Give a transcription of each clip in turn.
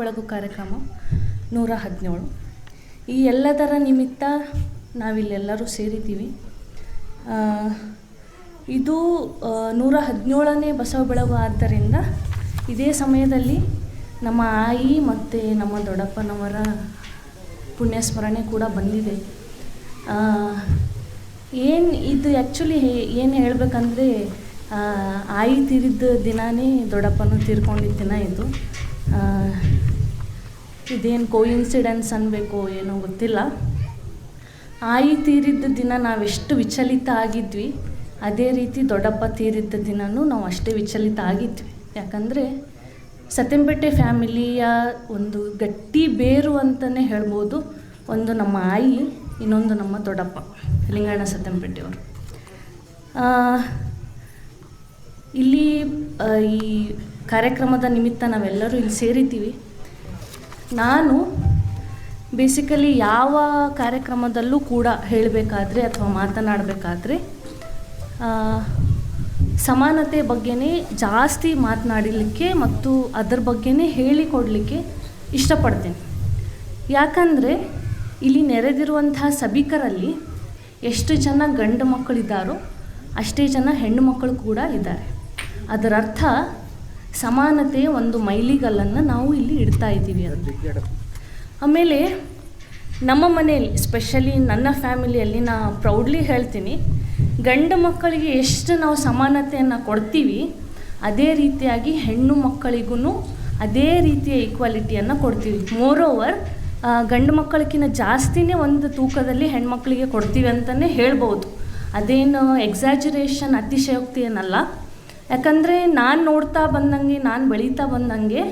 ಬೆಳಗು ಕಾರ್ಯಕ್ರಮ ನೂರ ಹದಿನೇಳು. ಈ ಎಲ್ಲದರ ನಿಮಿತ್ತ ನಾವಿಲ್ಲೆಲ್ಲರೂ ಸೇರಿದ್ದೀವಿ. ಇದು ನೂರ ಹದಿನೇಳನೇ ಬಸವ ಬೆಳಗು ಆದ್ದರಿಂದ ಇದೇ ಸಮಯದಲ್ಲಿ ನಮ್ಮ ಆಯಿ ಮತ್ತು ನಮ್ಮ ದೊಡ್ಡಪ್ಪನವರ ಪುಣ್ಯಸ್ಮರಣೆ ಕೂಡ ಬಂದಿದೆ. ಏನು ಇದು ಆ್ಯಕ್ಚುಲಿ ಏನು ಹೇಳಬೇಕಂದ್ರೆ ಆಯಿ ತೀರಿದ್ದ ದಿನವೇ ದೊಡ್ಡಪ್ಪನೂ ತೀರ್ಕೊಂಡಿದ್ದ ದಿನ ಇದು. ಇದೇನು ಕೋಇನ್ಸಿಡೆನ್ಸ್ ಅನ್ಬೇಕು ಏನೋ ಗೊತ್ತಿಲ್ಲ. ಆಯಿ ತೀರಿದ್ದ ದಿನ ನಾವೆಷ್ಟು ವಿಚಲಿತ ಆಗಿದ್ವಿ, ಅದೇ ರೀತಿ ದೊಡ್ಡಪ್ಪ ತೀರಿದ್ದ ದಿನವೂ ನಾವು ಅಷ್ಟೇ ವಿಚಲಿತ ಆಗಿದ್ವಿ. ಯಾಕಂದರೆ ಸತ್ಯಂಪೇಟೆ ಫ್ಯಾಮಿಲಿಯ ಒಂದು ಗಟ್ಟಿ ಬೇರು ಅಂತಲೇ ಹೇಳ್ಬೋದು, ಒಂದು ನಮ್ಮ ಆಯಿ, ಇನ್ನೊಂದು ನಮ್ಮ ದೊಡ್ಡಪ್ಪ ಲಿಂಗಣ್ಣ ಸತ್ಯಂಪೇಟೆಯವರು. ಇಲ್ಲಿ ಈ ಕಾರ್ಯಕ್ರಮದ ನಿಮಿತ್ತ ನಾವೆಲ್ಲರೂ ಇಲ್ಲಿ ಸೇರಿದ್ದೀವಿ. ನಾನು ಬೇಸಿಕಲಿ ಯಾವ ಕಾರ್ಯಕ್ರಮದಲ್ಲೂ ಕೂಡ ಹೇಳಬೇಕಾದ್ರೆ ಅಥವಾ ಮಾತನಾಡಬೇಕಾದ್ರೆ ಸಮಾನತೆ ಬಗ್ಗೆನೇ ಜಾಸ್ತಿ ಮಾತನಾಡಲಿಕ್ಕೆ ಮತ್ತು ಅದರ ಬಗ್ಗೆನೇ ಹೇಳಿಕೊಡಲಿಕ್ಕೆ ಇಷ್ಟಪಡ್ತೇನೆ. ಯಾಕಂದರೆ ಇಲ್ಲಿ ನೆರೆದಿರುವಂತಹ ಸಭಿಕರಲ್ಲಿ ಎಷ್ಟು ಜನ ಗಂಡು ಮಕ್ಕಳಿದ್ದಾರೋ ಅಷ್ಟೇ ಜನ ಹೆಣ್ಣು ಮಕ್ಕಳು ಕೂಡ ಇದ್ದಾರೆ. ಅದರ ಅರ್ಥ ಸಮಾನತೆಯ ಒಂದು ಮೈಲಿಗಲ್ಲನ್ನು ನಾವು ಇಲ್ಲಿ ಇಡ್ತಾ ಇದ್ದೀವಿ ಅಂತ. ಆಮೇಲೆ ನಮ್ಮ ಮನೆಯಲ್ಲಿ ಸ್ಪೆಷಲಿ ನನ್ನ ಫ್ಯಾಮಿಲಿಯಲ್ಲಿ ನಾ ಪ್ರೌಡ್ಲಿ ಹೇಳ್ತೀನಿ, ಗಂಡು ಮಕ್ಕಳಿಗೆ ಎಷ್ಟು ನಾವು ಸಮಾನತೆಯನ್ನು ಕೊಡ್ತೀವಿ, ಅದೇ ರೀತಿಯಾಗಿ ಹೆಣ್ಣು ಮಕ್ಕಳಿಗೂ ಅದೇ ರೀತಿಯ ಈಕ್ವಾಲಿಟಿಯನ್ನು ಕೊಡ್ತೀವಿ. ಮೋರ್ ಓವರ್ ಗಂಡು ಮಕ್ಕಳಕ್ಕಿಂತ ಜಾಸ್ತಿನೇ ಒಂದು ತೂಕದಲ್ಲಿ ಹೆಣ್ಮಕ್ಳಿಗೆ ಕೊಡ್ತೀವಿ ಅಂತಲೇ ಹೇಳ್ಬೋದು. ಅದೇನು ಎಕ್ಸಾಜುರೇಷನ್ ಅತಿಶಯೋಕ್ತಿ ಏನಲ್ಲ ಯಾಕಂದರೆ ನಾನು ನೋಡ್ತಾ ಬಂದಂಗೆ, ನಾನು ಬೆಳೀತಾ ಬಂದಂಗೆ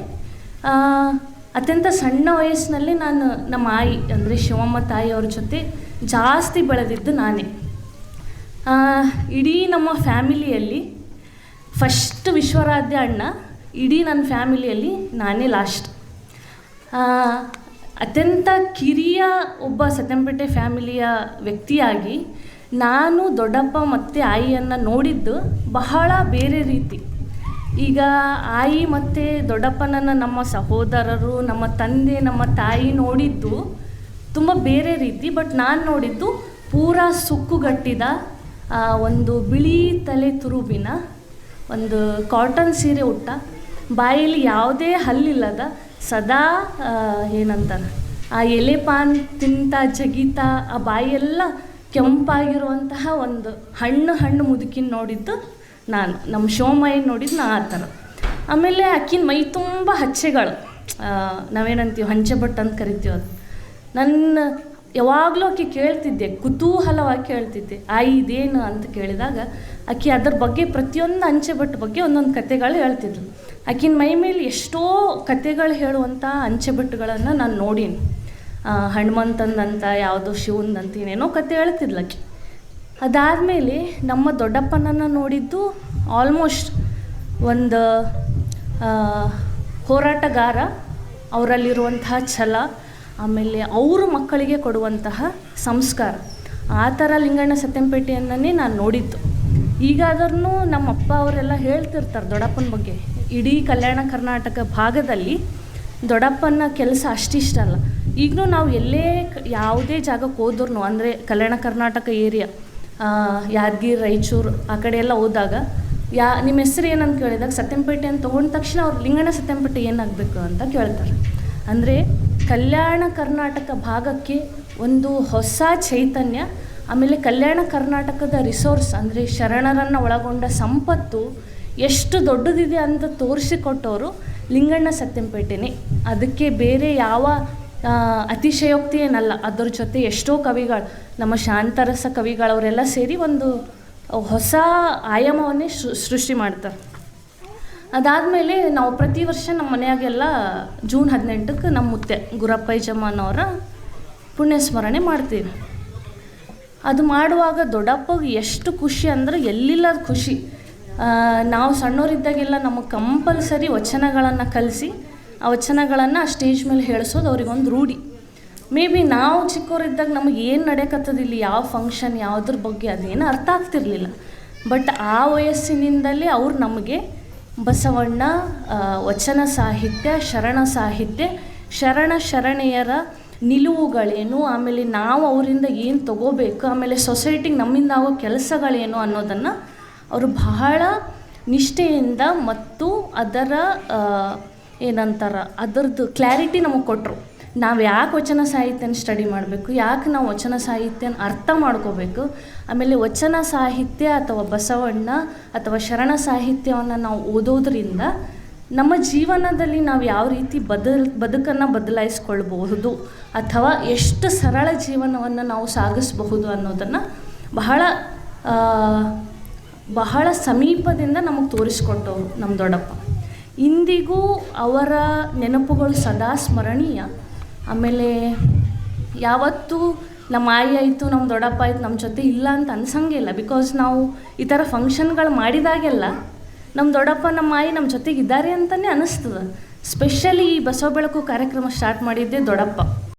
ಅತ್ಯಂತ ಸಣ್ಣ ವಯಸ್ಸಿನಲ್ಲಿ ನಾನು ನಮ್ಮ ಆಯಿ, ಅಂದರೆ ಶಿವಮ್ಮ ತಾಯಿಯವ್ರ ಜೊತೆ ಜಾಸ್ತಿ ಬೆಳೆದಿದ್ದು ನಾನೇ. ಇಡೀ ನಮ್ಮ ಫ್ಯಾಮಿಲಿಯಲ್ಲಿ ಫಸ್ಟ್ ವಿಶ್ವರಾಧ್ಯ ಅಣ್ಣ, ಇಡೀ ನನ್ನ ಫ್ಯಾಮಿಲಿಯಲ್ಲಿ ನಾನೇ ಲಾಸ್ಟ್. ಅತ್ಯಂತ ಕಿರಿಯ ಒಬ್ಬ ಸತ್ಯಂಪೇಟೆ ಫ್ಯಾಮಿಲಿಯ ವ್ಯಕ್ತಿಯಾಗಿ ನಾನು ದೊಡ್ಡಪ್ಪ ಮತ್ತು ಆಯಿಯನ್ನು ನೋಡಿದ್ದು ಬಹಳ ಬೇರೆ ರೀತಿ. ಈಗ ಆಯಿ ಮತ್ತು ದೊಡ್ಡಪ್ಪನನ್ನು ನಮ್ಮ ಸಹೋದರರು, ನಮ್ಮ ತಂದೆ, ನಮ್ಮ ತಾಯಿ ನೋಡಿದ್ದು ತುಂಬ ಬೇರೆ ರೀತಿ, ಬಟ್ ನಾನು ನೋಡಿದ್ದು ಪೂರಾ ಸುಕ್ಕುಗಟ್ಟಿದ ಒಂದು ಬಿಳಿ ತಲೆ ತುರುಬಿನ ಒಂದು ಕಾಟನ್ ಸೀರೆ ಉಟ್ಟ. ಬಾಯಲ್ಲಿ ಯಾವುದೇ ಹಲ್ಲಿಲ್ಲದ, ಸದಾ ಏನಂತಾರೆ, ಆ ಎಲೆ ಪಾನ್ ತಿಂತ, ಜಗಿತ, ಆ ಬಾಯೆಲ್ಲ ಕೆಂಪಾಗಿರುವಂತಹ ಒಂದು ಹಣ್ಣು ಹಣ್ಣು ಮುದುಕಿನ ನೋಡಿದ್ದು ನಾನು. ನಮ್ಮ ಶೋಮಯ್ಯ ನೋಡಿದ್ದು ನಾ ಆ ಥರ. ಆಮೇಲೆ ಆಕಿನ ಮೈ ತುಂಬ ಹಚ್ಚೆಗಳು. ನಾವೇನಂತೀವಿ ಹಂಚೆ ಬಟ್ ಅಂತ ಕರಿತೀವಿ ಅದು. ನನ್ನ ಯಾವಾಗಲೂ ಆಕೆ ಕೇಳ್ತಿದ್ದೆ, ಕುತೂಹಲವಾಗಿ ಕೇಳ್ತಿದ್ದೆ, ಆ ಇದೇನು ಅಂತ ಕೇಳಿದಾಗ ಆಕೆ ಅದ್ರ ಬಗ್ಗೆ ಪ್ರತಿಯೊಂದು ಅಂಚೆ ಬಟ್ಟು ಬಗ್ಗೆ ಒಂದೊಂದು ಕತೆಗಳು ಹೇಳ್ತಿದ್ರು. ಆಕಿನ ಮೈ ಮೇಲೆ ಎಷ್ಟೋ ಕತೆಗಳು ಹೇಳುವಂಥ ಅಂಚೆ ಬಟ್ಟುಗಳನ್ನು ನಾನು ನೋಡೀನಿ. ಹನುಮಂತಂದಂತ ಯಾವುದೋ ಶಿವಂದಂತ ಏನೇನೋ ಕತೆ ಆಕೆ. ಅದಾದಮೇಲೆ ನಮ್ಮ ದೊಡ್ಡಪ್ಪನನ್ನು ನೋಡಿದ್ದು ಆಲ್ಮೋಸ್ಟ್ ಒಂದು ಹೋರಾಟಗಾರ, ಅವರಲ್ಲಿರುವಂತಹ ಛಲ, ಆಮೇಲೆ ಅವರ ಮಕ್ಕಳಿಗೆ ಕೊಡುವಂತಹ ಸಂಸ್ಕಾರ. ಆ ಥರ ಲಿಂಗಣ್ಣ ಸತ್ಯಂಪೇಟೆಯನ್ನೇ ನಾನು ನೋಡಿದ್ದು. ಈಗಾದ್ರೂ ನಮ್ಮ ಅಪ್ಪ ಅವರೆಲ್ಲ ಹೇಳ್ತಿರ್ತಾರೆ ದೊಡ್ಡಪ್ಪನ ಬಗ್ಗೆ. ಇಡೀ ಕಲ್ಯಾಣ ಕರ್ನಾಟಕ ಭಾಗದಲ್ಲಿ ದೊಡ್ಡಪ್ಪನ ಕೆಲಸ ಅಷ್ಟಿಷ್ಟ ಅಲ್ಲ. ಈಗಲೂ ನಾವು ಎಲ್ಲೇ ಯಾವುದೇ ಜಾಗಕ್ಕೆ ಹೋದ್ರೂ ಅಂದರೆ ಕಲ್ಯಾಣ ಕರ್ನಾಟಕ ಏರಿಯಾ ಯಾದಗಿರಿ ರಾಯಚೂರು, ಆ ಕಡೆ ಎಲ್ಲ ಹೋದಾಗ, ಯಾ, ನಿಮ್ಮ ಹೆಸರು ಏನಂತ ಕೇಳಿದಾಗ ಸತ್ಯಂಪೇಟೆ ಅಂತ ತೊಗೊಂಡ ತಕ್ಷಣ ಅವ್ರು ಲಿಂಗಣ ಸತ್ಯಂಪೇಟೆ ಏನಾಗಬೇಕು ಅಂತ ಕೇಳ್ತಾರೆ. ಅಂದರೆ ಕಲ್ಯಾಣ ಕರ್ನಾಟಕ ಭಾಗಕ್ಕೆ ಒಂದು ಹೊಸ ಚೈತನ್ಯ, ಆಮೇಲೆ ಕಲ್ಯಾಣ ಕರ್ನಾಟಕದ ರಿಸೋರ್ಸ್ ಅಂದರೆ ಶರಣರನ್ನು ಒಳಗೊಂಡ ಸಂಪತ್ತು ಎಷ್ಟು ದೊಡ್ಡದಿದೆ ಅಂತ ತೋರಿಸಿಕೊಟ್ಟವರು ಲಿಂಗಣ್ಣ ಸತ್ಯಂಪೇಟೆನೇ. ಅದಕ್ಕೆ ಬೇರೆ ಯಾವ ಅತಿಶಯೋಕ್ತಿ ಏನಲ್ಲ. ಅದರ ಜೊತೆ ಎಷ್ಟೋ ಕವಿಗಳು, ನಮ್ಮ ಶಾಂತರಸ ಕವಿಗಳವರೆಲ್ಲ ಸೇರಿ ಒಂದು ಹೊಸ ಆಯಾಮವನ್ನೇ ಸೃಷ್ಟಿ ಮಾಡ್ತಾರೆ. ಅದಾದಮೇಲೆ ನಾವು ಪ್ರತಿ ವರ್ಷ ನಮ್ಮ ಮನೆಯಾಗೆಲ್ಲ ಜೂನ್ ಹದಿನೆಂಟಕ್ಕೆ ನಮ್ಮ ಮುತ್ತೆ ಗುರಪ್ಪಯ್ಯಜಮ್ಮನವರ ಪುಣ್ಯಸ್ಮರಣೆ ಮಾಡ್ತೀವಿ. ಅದು ಮಾಡುವಾಗ ದೊಡ್ಡಪ್ಪಗೆ ಎಷ್ಟು ಖುಷಿ ಅಂದ್ರೆ ಎಲ್ಲಿಲ್ಲದ ಖುಷಿ. ನಾವು ಸಣ್ಣವರಿದ್ದಾಗೆಲ್ಲ ನಮಗೆ ಕಂಪಲ್ಸರಿ ವಚನಗಳನ್ನು ಕಲಿಸಿ, ಆ ವಚನಗಳನ್ನು ಆ ಸ್ಟೇಜ್ ಮೇಲೆ ಹೇಳಿಸೋದು ಅವ್ರಿಗೊಂದು ರೂಢಿ. ಮೇ ಬಿ ನಾವು ಚಿಕ್ಕವರಿದ್ದಾಗ ನಮಗೆ ಏನು ನಡೆಯಕತ್ತದ ಇಲ್ಲಿ, ಯಾವ ಫಂಕ್ಷನ್ ಯಾವುದ್ರ ಬಗ್ಗೆ ಅದೇನು ಅರ್ಥ ಆಗ್ತಿರಲಿಲ್ಲ. ಬಟ್ ಆ ವಯಸ್ಸಿನಿಂದಲೇ ಅವ್ರು ನಮಗೆ ಬಸವಣ್ಣ ವಚನ ಸಾಹಿತ್ಯ, ಶರಣ ಸಾಹಿತ್ಯ, ಶರಣ ಶರಣೆಯರ ನಿಲುವುಗಳೇನು, ಆಮೇಲೆ ನಾವು ಅವರಿಂದ ಏನು ತಗೋಬೇಕು, ಆಮೇಲೆ ಸೊಸೈಟಿಗೆ ನಮ್ಮಿಂದ ಆಗೋ ಕೆಲಸಗಳೇನು ಅನ್ನೋದನ್ನು ಅವರು ಬಹಳ ನಿಷ್ಠೆಯಿಂದ ಮತ್ತು ಅದರ ಏನಂತಾರ ಅದರದ್ದು ಕ್ಲಾರಿಟಿ ನಮಗೆ ಕೊಟ್ಟರು ನಾವು ಯಾಕೆ ವಚನ ಸಾಹಿತ್ಯನ ಸ್ಟಡಿ ಮಾಡಬೇಕು, ಯಾಕೆ ನಾವು ವಚನ ಸಾಹಿತ್ಯನ ಅರ್ಥ ಮಾಡ್ಕೋಬೇಕು, ಆಮೇಲೆ ವಚನ ಸಾಹಿತ್ಯ ಅಥವಾ ಬಸವಣ್ಣ ಅಥವಾ ಶರಣ ಸಾಹಿತ್ಯವನ್ನು ನಾವು ಓದೋದ್ರಿಂದ ನಮ್ಮ ಜೀವನದಲ್ಲಿ ನಾವು ಯಾವ ರೀತಿ ಬದಲ್, ಬದುಕನ್ನು ಬದಲಾಯಿಸ್ಕೊಳ್ಬಹುದು ಅಥವಾ ಎಷ್ಟು ಸರಳ ಜೀವನವನ್ನು ನಾವು ಸಾಗಿಸಬಹುದು ಅನ್ನೋದನ್ನು ಬಹಳ ಬಹಳ ಸಮೀಪದಿಂದ ನಮಗೆ ತೋರಿಸ್ಕೊಟ್ಟವರು ನಮ್ಮ ದೊಡ್ಡಪ್ಪ. ಇಂದಿಗೂ ಅವರ ನೆನಪುಗಳು ಸದಾ ಸ್ಮರಣೀಯ. ಆಮೇಲೆ ಯಾವತ್ತೂ ನಮ್ಮ ಆಯಿ ಆಯಿತು, ನಮ್ಮ ದೊಡ್ಡಪ್ಪ ಆಯಿತು, ನಮ್ಮ ಜೊತೆ ಇಲ್ಲ ಅಂತ ಅನ್ಸಂಗಿಲ್ಲ. ಬಿಕಾಸ್ ನಾವು ಈ ಥರ ಫಂಕ್ಷನ್ಗಳು ಮಾಡಿದಾಗೆಲ್ಲ ನಮ್ಮ ದೊಡ್ಡಪ್ಪ, ನಮ್ಮ ಆಯಿ ನಮ್ಮ ಜೊತೆಗೆ ಇದ್ದಾರೆ ಅಂತಲೇ ಅನ್ನಿಸ್ತದೆ ಸ್ಪೆಷಲಿ ಈ ಬಸವ ಬೆಳಕು ಕಾರ್ಯಕ್ರಮ ಸ್ಟಾರ್ಟ್ ಮಾಡಿದ್ದೆ ದೊಡ್ಡಪ್ಪ.